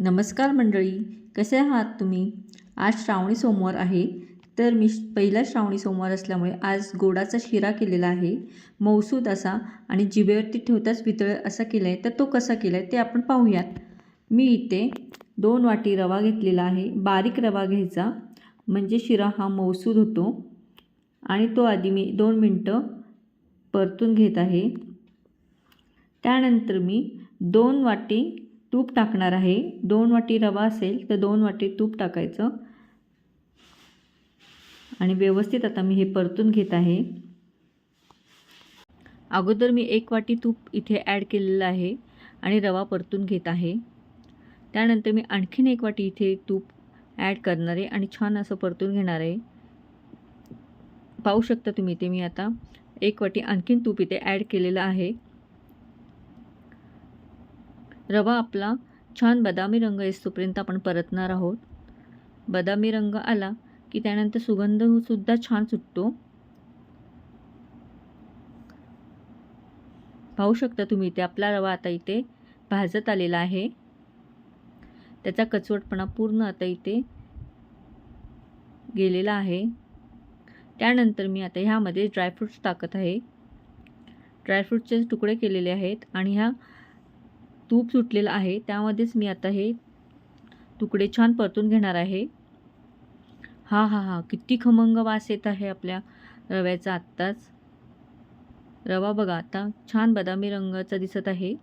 नमस्कार मंडळी कसे आहात तुम्ही? आज श्रावणी सोमवार आहे. तर मी श- पहिला श्रावणी सोमवार असल्यामुळे आज गोडाचा शिरा केलेला आहे. मौसूद असा आणि जिभेवरती ठेवताच वितळ असा केला आहे तर तो कसा केला आहे ते आपण पाहूयात. मी इथे दोन वाटी रवा घेतलेला आहे. बारीक रवा घ्यायचा. म्हणजे शिरा हा मौसूद होतो. आणि तो आधी मी दोन मिनटं परतून घेत आहे. त्यानंतर मी दोन वाटी तूप टाकणार आहे. दोन वाटी रवा असेल तर दोन वाटी तूप टाकायचं. आणि व्यवस्थित आता मी हे परतून घेत आहे. अगोदर मी एक वाटी तूप इथे ॲड केलेलं आहे आणि रवा परतून घेत आहे. त्यानंतर मी आणखीन एक वाटी इथे तूप ॲड करणार आहे आणि छान असं परतून घेणार आहे. पाहू शकता तुम्ही इथे मी आता. एक वाटी आणखीन तूप इथे ॲड केलेलं आहे. रवा आपला छान बदामी रंग येतोपर्यंत आपण परतणार आहोत. बदामी रंग आला की त्यानंतर सुगंधसुद्धा छान सुटतो. पाहू शकता तुम्ही इथे आपला रवा आता इथे भाजत आलेला आहे. त्याचा कचवटपणा पूर्ण आता इथे गेलेला आहे. त्यानंतर मी आता ह्यामध्ये ड्रायफ्रूट्स टाकत आहे. ड्रायफ्रूटचे तुकडे केलेले आहेत आणि ह्या तूप सुटलेलं आहे त्यामध्येच मी आता हे तुकडे छान परतून घेणार आहे. हा हा हा किती खमंग वास येत आहे आपल्या रव्याचा आत्ताच. रवा बघा आता छान बदामी रंगाचा दिसत आहे.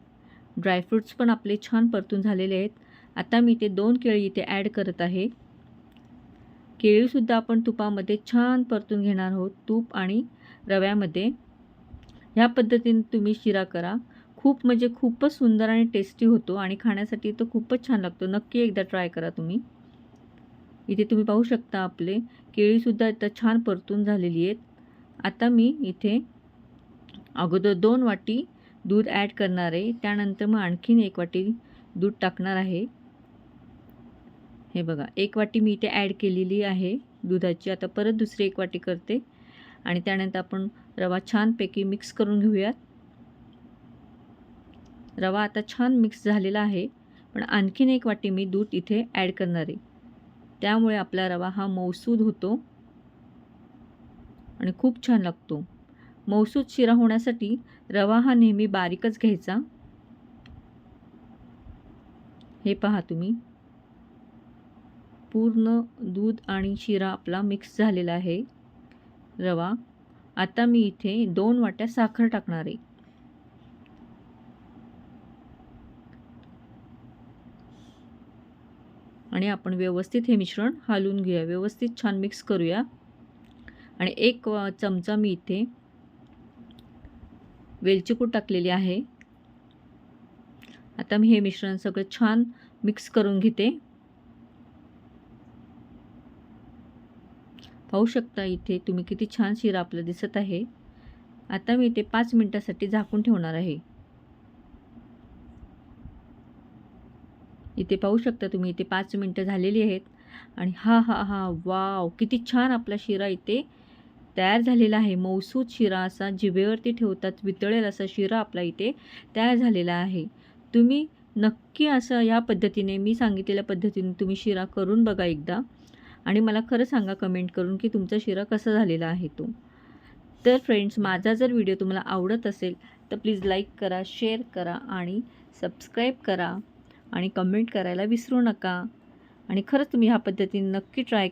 ड्रायफ्रूट्स पण आपले छान परतून झालेले आहेत. आता मी ते दोन केळी इथे ॲड करत आहे. केळीसुद्धा आपण तुपामध्ये छान परतून घेणार आहोत तूप आणि रव्यामध्ये. ह्या पद्धतीने तुम्ही शिरा करा. खूप म्हणजे खूपच सुंदर आणि टेस्टी होतो आणि खाण्यासाठी तो खूपच छान लागतो. नक्की एकदा ट्राय करा तुम्ही. इथे तुम्ही पाहू शकता आपले केळीसुद्धा आता छान परतून झालेली आहेत. आता मी इथे अगोदर दोन वाटी दूध ॲड करणार आहे. त्यानंतर मग आणखीन एक वाटी दूध टाकणार आहे. हे बघा एक वाटी मी इथे ॲड केलेली आहे दुधाची. आता परत दुसरी एक वाटी करते. आणि त्यानंतर आपण रवा छानपैकी मिक्स करून घेऊयात. रवा आता छान मिक्स झालेला आहे पण आणखीन एक वाटी मी दूध इथे ॲड करणार आहे. त्यामुळे आपला रवा हा मौसूद होतो आणि खूप छान लागतो. मौसूद शिरा होण्यासाठी रवा हा नेहमी बारीकच घ्यायचा. हे पहा तुम्ही. पूर्ण दूध आणि शिरा आपला मिक्स झालेला आहे. रवा. आता मी इथे दोन वाट्या साखर टाकणार आहे. आणि आपण व्यवस्थित हे मिश्रण हालून घेऊया. व्यवस्थित छान मिक्स करूया. आणि एक चमचा मी इथे वेलचीपूड टाकलेली आहे. आता मी हे मिश्रण सगळं छान मिक्स करून घेते. पाहू शकता इथे तुम्ही किती छान शिरा आपलं दिसत आहे. आता मी इथे पाच मिनटासाठी झाकून ठेवणार आहे. इथे पाहू शकता तुम्ही इथे पाच मिनटं झालेली आहेत. आणि हा हा हा वाव किती छान आपला शिरा इथे तयार झालेला आहे. मौसूद शिरा असा जिभेवरती ठेवतात वितळेल असा शिरा आपला इथे तयार झालेला आहे. तुम्ही नक्की असं या पद्धतीने मी सांगितलेल्या पद्धतीने तुम्ही शिरा करून बघा एकदा. आणि मला खरं सांगा कमेंट करून की तुमचा शिरा कसा झालेला आहे तो. तर फ्रेंड्स माझा जर व्हिडिओ तुम्हाला आवडत असेल तर प्लीज लाईक करा शेअर करा आणि सबस्क्राईब करा. आणि कमेंट करायला विसरू नका. आणि खरंच तुम्ही ह्या पद्धतीने नक्की ट्राय